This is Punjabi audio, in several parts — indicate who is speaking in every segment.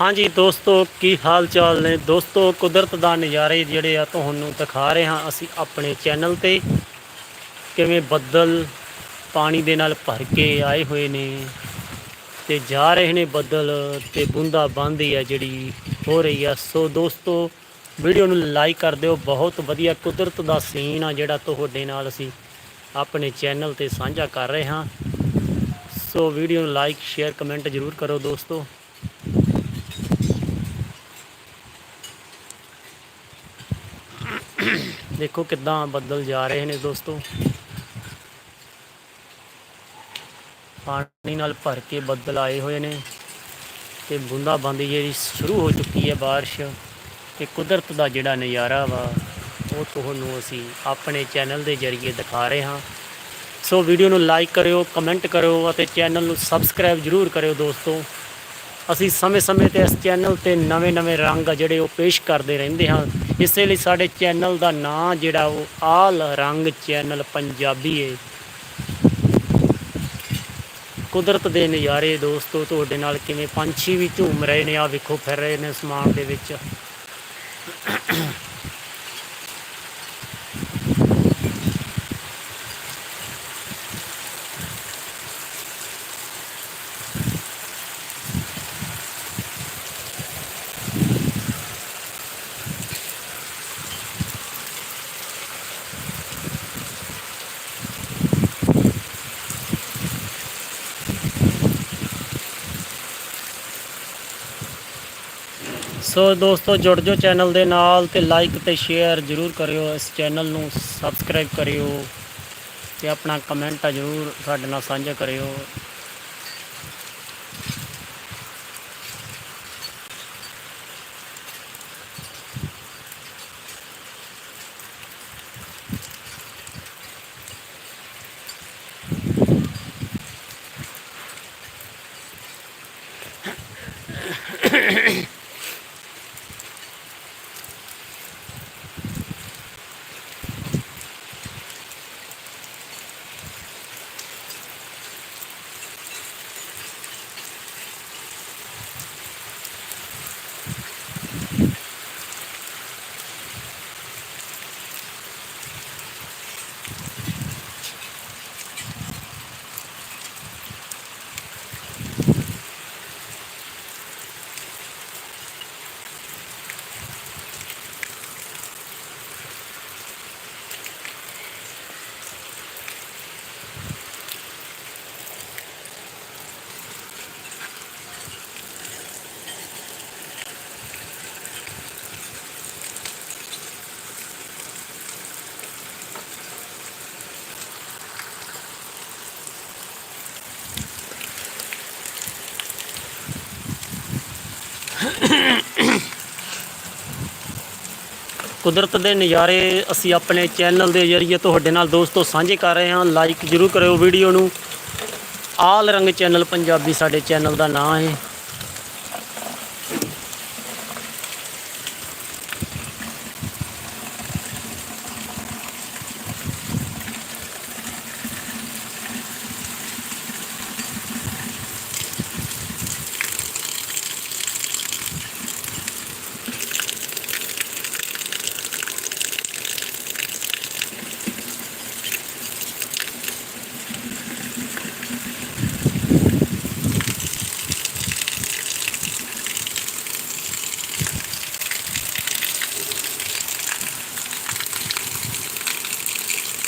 Speaker 1: ਹਾਂਜੀ ਦੋਸਤੋ, ਕੀ ਹਾਲ ਚਾਲ ਨੇ? ਦੋਸਤੋ, ਕੁਦਰਤ ਦਾ ਨਜ਼ਾਰੇ ਜਿਹੜੇ ਆ ਤੁਹਾਨੂੰ ਦਿਖਾ ਰਹੇ ਹਾਂ ਅਸੀਂ ਆਪਣੇ ਚੈਨਲ ਤੇ। ਕਿਵੇਂ ਬੱਦਲ ਪਾਣੀ ਦੇ ਨਾਲ ਭਰ ਕੇ ਆਏ ਹੋਏ ਨੇ ਤੇ ਜਾ ਰਹੇ ਨੇ ਬੱਦਲ ਤੇ ਬੂੰਦਾ ਬਾਂਦੀ ਆ ਜਿਹੜੀ ਹੋ ਰਹੀ ਆ। ਸੋ ਦੋਸਤੋ, ਵੀਡੀਓ ਨੂੰ ਲਾਈਕ ਕਰ ਦਿਓ। ਬਹੁਤ ਵਧੀਆ ਕੁਦਰਤ ਦਾ ਸੀਨ ਆ ਜਿਹੜਾ ਤੁਹਾਡੇ ਨਾਲ ਅਸੀਂ ਆਪਣੇ ਚੈਨਲ ਤੇ ਸਾਂਝਾ ਕਰ ਰਹੇ ਹਾਂ। ਸੋ ਵੀਡੀਓ ਨੂੰ ਲਾਈਕ, ਸ਼ੇਅਰ, ਕਮੈਂਟ ਜ਼ਰੂਰ ਕਰੋ ਦੋਸਤੋ। ਦੇਖੋ ਕਿੱਦਾਂ ਬੱਦਲ ਜਾ ਰਹੇ ਨੇ ਦੋਸਤੋ ਪਾਣੀ ਨਾਲ ਭਰ ਕੇ ਬੱਦਲ ਆਏ ਹੋਏ ਨੇ ਤੇ ਬੂੰਦਾਬਾਂਦੀ ਜਿਹੜੀ ਸ਼ੁਰੂ ਹੋ ਚੁੱਕੀ ਹੈ بارش ਤੇ ਕੁਦਰਤ ਦਾ ਜਿਹੜਾ ਨਜ਼ਾਰਾ ਵਾ ਉਹ ਤੁਹਾਨੂੰ ਅਸੀਂ ਆਪਣੇ ਚੈਨਲ ਦੇ ਜ਼ਰੀਏ ਦਿਖਾ ਰਹੇ ਹਾਂ ਸੋ ਵੀਡੀਓ ਨੂੰ ਲਾਈਕ ਕਰਿਓ ਕਮੈਂਟ ਕਰਿਓ ਅਤੇ ਚੈਨਲ ਨੂੰ ਸਬਸਕ੍ਰਾਈਬ ਜ਼ਰੂਰ ਕਰਿਓ ਦੋਸਤੋ ਅਸੀਂ ਸਮੇਂ-ਸਮੇਂ ਤੇ ਇਸ ਚੈਨਲ ਤੇ ਨਵੇਂ-ਨਵੇਂ ਰੰਗ ਆ ਜਿਹੜੇ ਉਹ ਪੇਸ਼ ਕਰਦੇ ਰਹਿੰਦੇ ਹਾਂ ਇਸੇ ਲਈ ਸਾਡੇ ਚੈਨਲ ਦਾ ਨਾਂ ਜਿਹੜਾ ਉਹ ਆਲ ਰੰਗ ਚੈਨਲ ਪੰਜਾਬੀ ਏ। ਕੁਦਰਤ ਦੇ ਨਜ਼ਾਰੇ ਦੋਸਤੋ, ਤੁਹਾਡੇ ਨਾਲ ਕਿਵੇਂ ਪੰਛੀ ਵੀ ਝੂਮ ਰਹੇ ਨੇ ਆ ਵੇਖੋ, ਫਿਰ ਰਹੇ ਨੇ ਸਮਾਨ ਦੇ ਵਿੱਚ। ਸੋ ਦੋਸਤੋ, ਜੁੜ ਜਾਓ ਚੈਨਲ ਦੇ ਨਾਲ ਤੇ ਲਾਈਕ ਤੇ ਸ਼ੇਅਰ ਜ਼ਰੂਰ ਕਰਿਓ। ਇਸ ਚੈਨਲ ਨੂੰ ਸਬਸਕ੍ਰਾਈਬ ਕਰਿਓ ਤੇ ਆਪਣਾ ਕਮੈਂਟ ਆ ਜ਼ਰੂਰ ਸਾਡੇ ਨਾਲ ਸਾਂਝਾ ਕਰਿਓ। ਕੁਦਰਤ ਦੇ ਨਜ਼ਾਰੇ ਅਸੀਂ ਆਪਣੇ ਚੈਨਲ ਦੇ ਜ਼ਰੀਏ ਤੁਹਾਡੇ ਨਾਲ ਦੋਸਤੋ ਸਾਂਝੇ ਕਰ ਰਹੇ ਹਾਂ। ਲਾਈਕ ਜ਼ਰੂਰ ਕਰਿਓ ਵੀਡੀਓ ਨੂੰ। ਆਲ ਰੰਗ ਚੈਨਲ ਪੰਜਾਬੀ ਸਾਡੇ ਚੈਨਲ ਦਾ ਨਾਮ ਹੈ।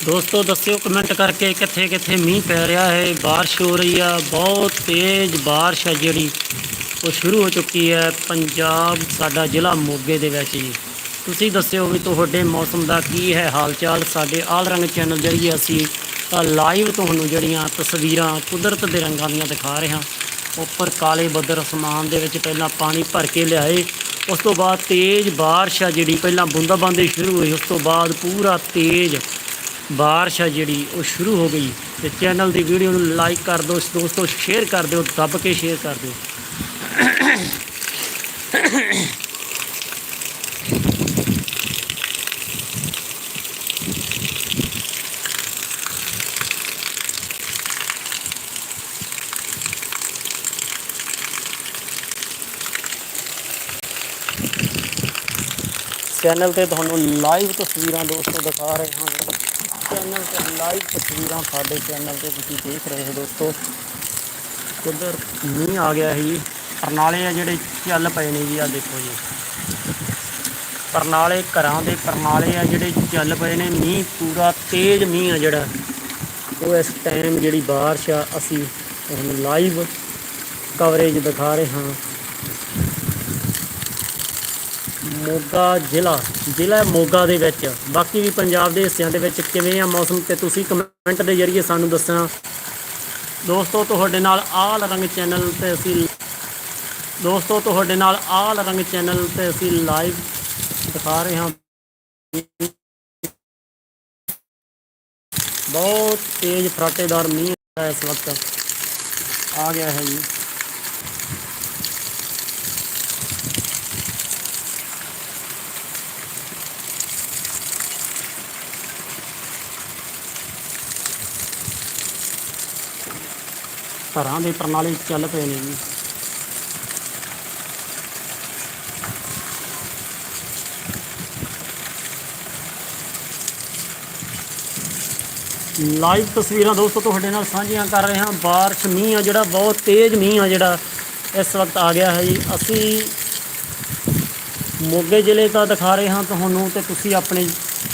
Speaker 1: ਦੋਸਤੋ ਦੱਸਿਓ ਕਮੈਂਟ ਕਰਕੇ ਕਿੱਥੇ ਕਿੱਥੇ ਮੀਂਹ ਪੈ ਰਿਹਾ ਹੈ بارش ਹੋ ਰਹੀ ਆ ਬਹੁਤ ਤੇਜ਼ بارش ਹੈ ਜਿਹੜੀ ਉਹ ਸ਼ੁਰੂ ਹੋ ਚੁੱਕੀ ਹੈ ਪੰਜਾਬ ਸਾਡਾ ਜ਼ਿਲ੍ਹਾ ਮੋਗੇ ਦੇ ਵਿੱਚ ਜੀ ਤੁਸੀਂ ਦੱਸਿਓ ਵੀ ਤੁਹਾਡੇ ਮੌਸਮ ਦਾ ਕੀ ਹੈ ਹਾਲ ਚਾਲ ਸਾਡੇ ਆਲ ਰੰਗ ਚੈਨਲ ਜਰੀਏ ਅਸੀਂ ਲਾਈਵ ਤੁਹਾਨੂੰ ਜਿਹੜੀਆਂ ਤਸਵੀਰਾਂ ਕੁਦਰਤ ਦੇ ਰੰਗਾਂ ਦੀਆਂ ਦਿਖਾ ਰਹੇ ਹਾਂ ਉੱਪਰ ਕਾਲੇ ਬੱਦਲ ਅਸਮਾਨ ਦੇ ਵਿੱਚ ਪਹਿਲਾਂ ਪਾਣੀ ਭਰ ਕੇ ਲਿਆਏ ਉਸ ਤੋਂ ਬਾਅਦ ਤੇਜ਼ بارش ਆ ਜਿਹੜੀ ਪਹਿਲਾਂ ਬੂੰਦਾਬਾਂਦੀ ਸ਼ੁਰੂ ਹੋਈ ਉਸ ਤੋਂ ਬਾਅਦ ਪੂਰਾ ਤੇਜ਼ ਬਾਰਿਸ਼ ਆ ਜਿਹੜੀ, ਉਹ ਸ਼ੁਰੂ ਹੋ ਗਈ। ਤੇ ਚੈਨਲ ਦੀ ਵੀਡੀਓ ਨੂੰ ਲਾਈਕ ਕਰ ਦਿਓ, ਇਸ ਦੋਸਤੋ ਸ਼ੇਅਰ ਕਰ ਦਿਓ, ਦੱਬ ਕੇ ਸ਼ੇਅਰ ਕਰ ਦਿਓ। ਚੈਨਲ ਤੇ ਤੁਹਾਨੂੰ ਲਾਈਵ ਤਸਵੀਰਾਂ ਦੋਸਤੋ ਦਿਖਾ ਰਹੇ ਹਾਂ। ਚੈਨਲ ਤੇ ਲਾਈਵ ਤਸਵੀਰਾਂ ਸਾਡੇ ਚੈਨਲ ਤੇ ਤੁਸੀਂ ਦੇਖ ਰਹੇ ਹੋ ਦੋਸਤੋ। ਉਧਰ ਮੀਂਹ ਆ ਗਿਆ ਸੀ ਪਰਨਾਲੇ ਆ ਜਿਹੜੇ ਚੱਲ ਪਏ ਨੇ ਜੀ ਆ ਦੇਖੋ ਜੀ। ਪਰਨਾਲੇ ਘਰਾਂ ਦੇ ਪਰਨਾਲੇ ਆ ਜਿਹੜੇ ਚੱਲ ਪਏ ਨੇ, ਮੀਂਹ ਪੂਰਾ ਤੇਜ਼ ਮੀਂਹ ਆ ਜਿਹੜਾ। ਉਹ ਇਸ ਟਾਈਮ ਜਿਹੜੀ ਬਾਰਿਸ਼ ਆ, ਅਸੀਂ ਹੁਣ ਲਾਈਵ ਕਵਰੇਜ ਦਿਖਾ ਰਹੇ ਹਾਂ। ਮੋਗਾ ਜ਼ਿਲ੍ਹਾ ਜ਼ਿਲ੍ਹਾ ਮੋਗਾ ਦੇ ਵਿੱਚ। ਬਾਕੀ ਵੀ ਪੰਜਾਬ ਦੇ ਹਿੱਸਿਆਂ ਦੇ ਵਿੱਚ ਕਿਵੇਂ ਆ ਮੌਸਮ ਤੇ ਤੁਸੀਂ ਕਮੈਂਟ ਦੇ ਜ਼ਰੀਏ ਸਾਨੂੰ ਦੱਸਣਾ। ਦੋਸਤੋ, ਤੁਹਾਡੇ ਨਾਲ ਆਲ ਰੰਗ ਚੈਨਲ ਤੇ ਅਸੀਂ ਦੋਸਤੋ, ਤੁਹਾਡੇ ਨਾਲ ਆਲ ਰੰਗ ਚੈਨਲ ਤੇ ਅਸੀਂ ਲਾਈਵ ਦਿਖਾ ਰਹੇ ਹਾਂ। ਬਹੁਤ ਤੇਜ਼ ਫਰਾਟੇਦਾਰ ਮੀਂਹ ਹੈ ਇਸ ਵਕਤ। ਆ ਗਿਆ ਹੈ ਜੀ। ਘਰਾਂ ਦੇ ਪ੍ਰਣਾਲੀ ਚੱਲ ਪਏ ਨੇ ਜੀ। ਲਾਈਵ ਤਸਵੀਰਾਂ ਦੋਸਤੋ ਤੁਹਾਡੇ ਨਾਲ ਸਾਂਝੀਆਂ ਕਰ ਰਹੇ ਹਾਂ। ਬਾਰਿਸ਼, ਮੀਂਹ ਆ ਜਿਹੜਾ, ਬਹੁਤ ਤੇਜ਼ ਮੀਂਹ ਆ ਜਿਹੜਾ ਇਸ ਵਕਤ ਆ ਗਿਆ ਹੈ ਜੀ। ਅਸੀਂ ਮੋਗੇ ਜ਼ਿਲ੍ਹੇ ਦਾ ਦਿਖਾ ਰਹੇ ਹਾਂ ਤੁਹਾਨੂੰ ਤੇ ਤੁਸੀਂ ਆਪਣੇ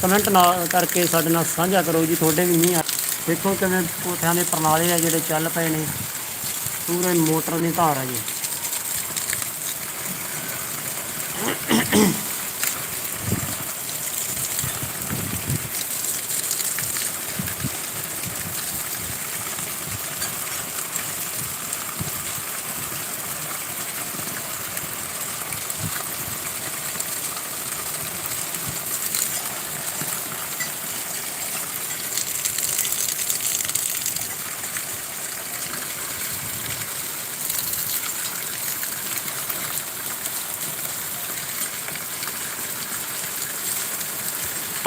Speaker 1: ਕਮੈਂਟ ਨਾਲ ਕਰਕੇ ਸਾਡੇ ਨਾਲ ਸਾਂਝਾ ਕਰੋ ਜੀ। ਤੁਹਾਡੇ ਵੀ ਮੀਂਹ ਆ। ਦੇਖੋ ਕਿਵੇਂ ਕੋਠਿਆਂ ਦੇ ਪ੍ਰਣਾਲੇ ਆ ਜਿਹੜੇ ਚੱਲ ਪਏ ਨੇ। ਪੂਰੇ ਮੋਟਰ ਦੀ ਧਾਰ ਆ ਜੀ।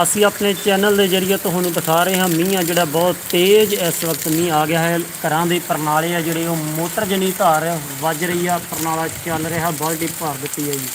Speaker 1: ਅਸੀਂ ਆਪਣੇ ਚੈਨਲ ਦੇ ਜ਼ਰੀਏ ਤੁਹਾਨੂੰ ਦਿਖਾ ਰਹੇ ਹਾਂ ਮੀਂਹ ਆ ਜਿਹੜਾ ਬਹੁਤ ਤੇਜ਼ ਇਸ ਵਕਤ ਮੀਂਹ ਆ ਗਿਆ ਹੈ। ਘਰਾਂ ਦੇ ਪ੍ਰਣਾਲੇ ਆ ਜਿਹੜੇ ਉਹ ਮੋਟਰ ਜਨੀ ਧਾਰ ਵੱਜ ਰਹੀ ਆ, ਪ੍ਰਣਾਲਾ ਚੱਲ ਰਿਹਾ, ਬਾਲਟੀ ਭਰ ਦਿੱਤੀ ਹੈ ਜੀ।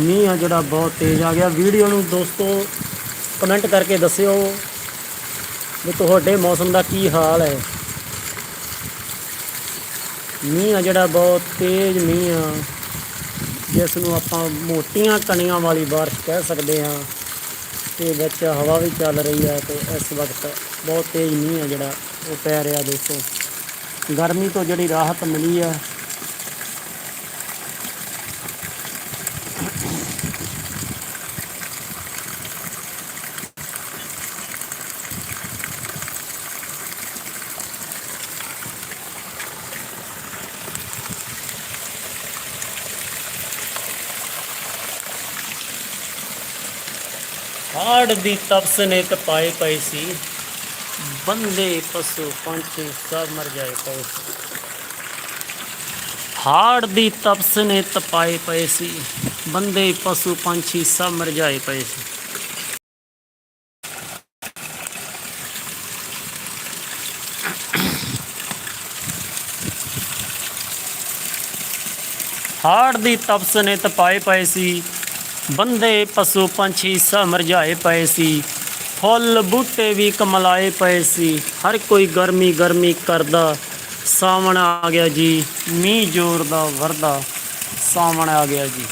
Speaker 1: ਮੀਂਹ ਆ ਜਿਹੜਾ ਬਹੁਤ ਤੇਜ਼ ਆ ਗਿਆ। ਵੀਡੀਓ ਨੂੰ ਦੋਸਤੋ ਕਮੈਂਟ ਕਰਕੇ ਦੱਸਿਓ ਵੀ ਤੁਹਾਡੇ ਮੌਸਮ ਦਾ ਕੀ ਹਾਲ ਹੈ। ਮੀਂਹ ਆ ਜਿਹੜਾ ਬਹੁਤ ਤੇਜ਼ ਮੀਂਹ ਆ। ਜਿਸ ਨੂੰ ਆਪਾਂ ਮੋਟੀਆਂ ਕਣੀਆਂ ਵਾਲੀ ਬਾਰਿਸ਼ ਕਹਿ ਸਕਦੇ ਹਾਂ। ਤੇ ਵਿੱਚ ਹਵਾ ਵੀ ਚੱਲ ਰਹੀ ਹੈ ਤੇ ਇਸ ਵਕਤ ਬਹੁਤ ਤੇਜ਼ ਮੀਂਹ ਆ ਜਿਹੜਾ ਉਹ ਪੈ ਰਿਹਾ ਦੋਸਤੋ। ਗਰਮੀ ਤੋਂ ਜਿਹੜੀ ਰਾਹਤ ਮਿਲੀ ਆ ਹਾੜ ਦੀ ਤਪਸ ਨੇ ਤਪਾਏ ਪਏ ਸੀ। ਬੰਦੇ ਪਸ਼ੂ ਪੰਛੀ ਸਭ ਮਰ ਜਾਏ ਪਏ ਸੀ। ਹਾੜ ਦੀ ਤਪਸ ਨੇ ਤਪਾਏ ਪਏ ਸੀ। ਬੰਦੇ ਪਸ਼ੂ ਪੰਛੀ ਸਭ ਮਰ ਜਾਏ ਪਏ ਸੀ। ਹਾੜ ਦੀ ਤਪਸ ਨੇ ਤਪਾਏ ਪਏ ਸੀ। ਬੰਦੇ ਪਸ਼ੂ ਪੰਛੀ ਸਭ ਮਰਝਾਏ ਪਏ ਸੀ। ਫੁੱਲ ਬੂਟੇ ਵੀ ਕਮਲਾਏ ਪਏ ਸੀ। ਹਰ ਕੋਈ ਗਰਮੀ ਗਰਮੀ ਕਰਦਾ। ਸਾਵਣ ਆ ਗਿਆ ਜੀ, ਮੀਂਹ ਜ਼ੋਰ ਦਾ ਵਰਦਾ। ਸਾਵਣ ਆ ਗਿਆ ਜੀ।